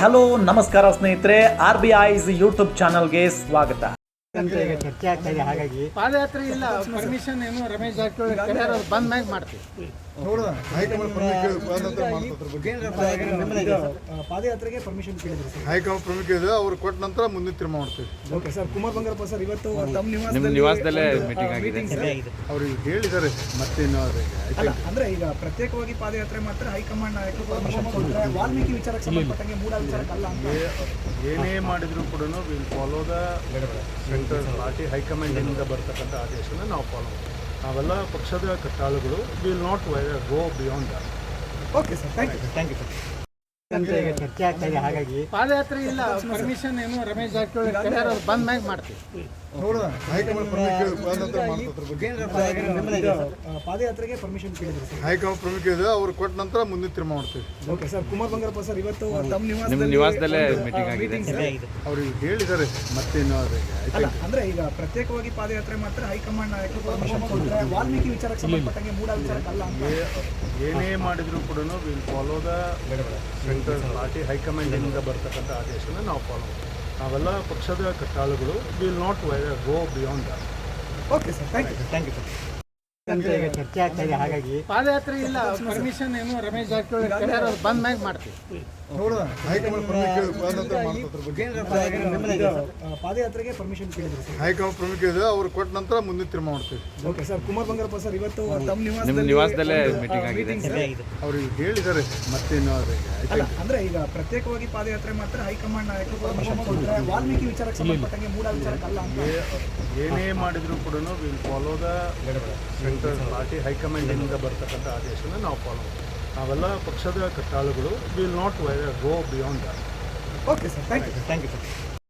Hello, ನಮಸ್ಕಾರ ಸ್ನೇಹಿತರೆ, R B ice YouTube ಚಾನಲ್ಗೆ ಸ್ವಾಗತ. ಅಂತ ಈಗ ಚರ್ಚೆ ಆಗ್ತಾ ಇದೆ ಹಾಗಾಗಿ ಪಾದಯಾತ್ರೆ ಇಲ್ಲ ಪರ್ಮಿಷನ್ ಏನು ರಮೇಶ್ ಜಾರಕಿಹೊಳಿ ಬಂದ್ ಮ್ಯಾಗ ಮಾಡ್ತೀವಿ. ಹೈಕಮಾಂಡ್ ಈಗ ಆ, ಪಾದಯಾತ್ರೆಗೆ ಪರ್ಮಿಷನ್ ಕೇಳಿದ್ರು ಸರ್. ಹೈಕಮಾಂಡ್ ಪ್ರಮುಖ ಇದೆ ಅವ್ರು ಕೊಟ್ಟ ನಂತರ ಮುಂದಿನ ತೀರ್ಮಾನ ಮಾಡ್ತೀವಿ. Okay sir. Kumar Bangarappa sir ಇವತ್ತು ತಮ್ಮ ನಿಮ್ಮ ನಿವಾಸದಲ್ಲೇ ಮೀಟಿಂಗ್ ಆಗಿದೆ. ಅವ್ರಿಗೆ ಹೇಳಿದ್ದಾರೆ ಮತ್ತೇನು ಅಲ್ಲ ಅಂದ್ರೆ ಈಗ ಪ್ರತ್ಯೇಕವಾಗಿ ಪಾದಯಾತ್ರೆ ಮಾತ್ರ ಹೈಕಮಾಂಡ್ ನಾಯಕರು ಪರ್ಮಿಷನ್ ಕೊಟ್ಟರೆ ವಾಲ್ಮೀಕಿ ವಿಚಾರಕ್ಕೆ ಸಂಬಂಧಪಟ್ಟಂಗೆ ಮೂಲ ವಿಚಾರಕ್ಕೆ ಅಲ್ಲ ಅಂತ. ಏನೇ ಮಾಡಿದ್ರು ಕೂಡ will follow the central party ಹೈಕಮಾಂಡಿನಿಂದ ಬರ್ತಕ್ಕಂಥ ಆದೇಶನ ನಾವು ಫಾಲೋ ಮಾಡ್ತೀವಿ. ನಾವೆಲ್ಲ ಪಕ್ಷದ ಕಟ್ಟಾಳುಗಳು will not go beyond that okay sir thank you thank you sir ಚರ್ಚೆ ಆಗ್ತಾ ಇದೆ. ಹಾಗಾಗಿ ಪಾದಯಾತ್ರೆ ಇಲ್ಲ ಪರ್ಮಿಷನ್ ಏನು ರಮೇಶ್ ಜಾರಕಿಹೊಳಿ ಬಂದ ಮ್ಯಾಗ ಮಾಡ್ತೀವಿ. ಹೈಕಮಾಂಡ್ ಪಾದಯಾತ್ರೆಗೆ ಪರ್ಮಿಷನ್ ಕೇಳಿದ್ರು ಸರ್. ಹೈಕಮಾಂಡ್ ಪ್ರಮುಖ ಇದೆ ಅವ್ರು ಕೊಟ್ಟ ನಂತರ ಮುಂದಿನ ತೀರ್ಮಾನ ಮಾಡ್ತೀವಿ. Okay sir Kumar Bangarappa sir ಇವತ್ತು ತಮ್ಮ ನಿಮ್ಮ ನಿವಾಸದಲ್ಲೇ ಮೀಟಿಂಗ್ ಆಗಿದೆ. ಅವ್ರಿಗೆ ಹೇಳಿದ್ದಾರೆ ಮತ್ತೇನು ಅವ್ರಿಗೆ ಅಲ್ಲ ಅಂದ್ರೆ ಈಗ ಪ್ರತ್ಯೇಕವಾಗಿ ಪಾದಯಾತ್ರೆ ಮಾತ್ರ ಹೈಕಮಾಂಡ್ ನಾಯಕರು ಪರ್ಮಿಷನ್ ಕೊಟ್ಟರೆ ವಾಲ್ಮೀಕಿ ವಿಚಾರಕ್ಕೆ ಸಂಬಂಧಪಟ್ಟಂಗೆ ಮೂಡ ವಿಚಾರಕ್ಕೆ ಅಲ್ಲ ಅಂತ ಏನೇ ಮಾಡಿದ್ರು ಕೂಡ will follow the central party ಹೈಕಮಾಂಡಿನಿಂದ ಬರ್ತಕ್ಕಂಥ ಆದೇಶನ ನಾವು ಫಾಲೋ ಮಾಡ್ತೀವಿ. ನಾವೆಲ್ಲ ಪಕ್ಷದ ಕಟ್ಟಾಳುಗಳು will not go beyond that okay sir thank you sir thank you sir ಚರ್ಚೆ ಆಗ್ತಾ ಇದೆ ಹಾಗಾಗಿ. ಪಾದಯಾತ್ರೆ ಇಲ್ಲ ಪರ್ಮಿಷನ್ ಏನು ರಮೇಶ್ ಜಾರಕಿಹೊಳಿ ಅವ್ರು ಬಂದ ಮ್ಯಾಗ ಮಾಡ್ತೀವಿ. ಪಾದಯಾತ್ರೆಗೆ ಪರ್ಮಿಷನ್ ಕೇಳಿದ್ರು ಸರ್. ಹೈಕಮಾಂಡ್ ಪ್ರಮುಖ ಇದೆ ಅವ್ರು ಕೊಟ್ಟ ನಂತರ ಮುಂದಿನ ತೀರ್ಮಾನ ಮಾಡ್ತೀವಿ. Okay sir Kumar Bangarappa sir ಇವತ್ತು ತಮ್ಮ ನಿಮ್ಮ ನಿವಾಸದಲ್ಲೇ ಮೀಟಿಂಗ್ ಆಗಿದೆ. ಅವರು ಹೇಳಿದ್ದಾರೆ ಮತ್ತೇನು ಅವ್ರಿಗೆ ಅಲ್ಲ ಅಂದ್ರೆ ಈಗ ಪ್ರತ್ಯೇಕವಾಗಿ ಪಾದಯಾತ್ರೆ ಮಾತ್ರ ಹೈಕಮಾಂಡ್ ನಾಯಕರು ಪರ್ಮಿಷನ್ ಕೊಡ್ತಾರೆ ವಾಲ್ಮೀಕಿ ವಿಚಾರಕ್ಕೆ ಸಂಬಂಧಪಟ್ಟಂಗೆ ಮೂಲ ವಿಚಾರಕ್ಕೆ ಅಲ್ಲ ಏನೇ ಮಾಡಿದ್ರು ಕೂಡ will follow the central party ಹೈಕಮಾಂಡಿನಿಂದ ಬರ್ತಕ್ಕಂಥ ಆದೇಶನ ನಾವು ಫಾಲೋ ಮಾಡ್ತೀವಿ. ನಾವೆಲ್ಲ ಪಕ್ಷದ ಕಟ್ಟಾಳುಗಳು will not go beyond that okay sir thank you thank you sir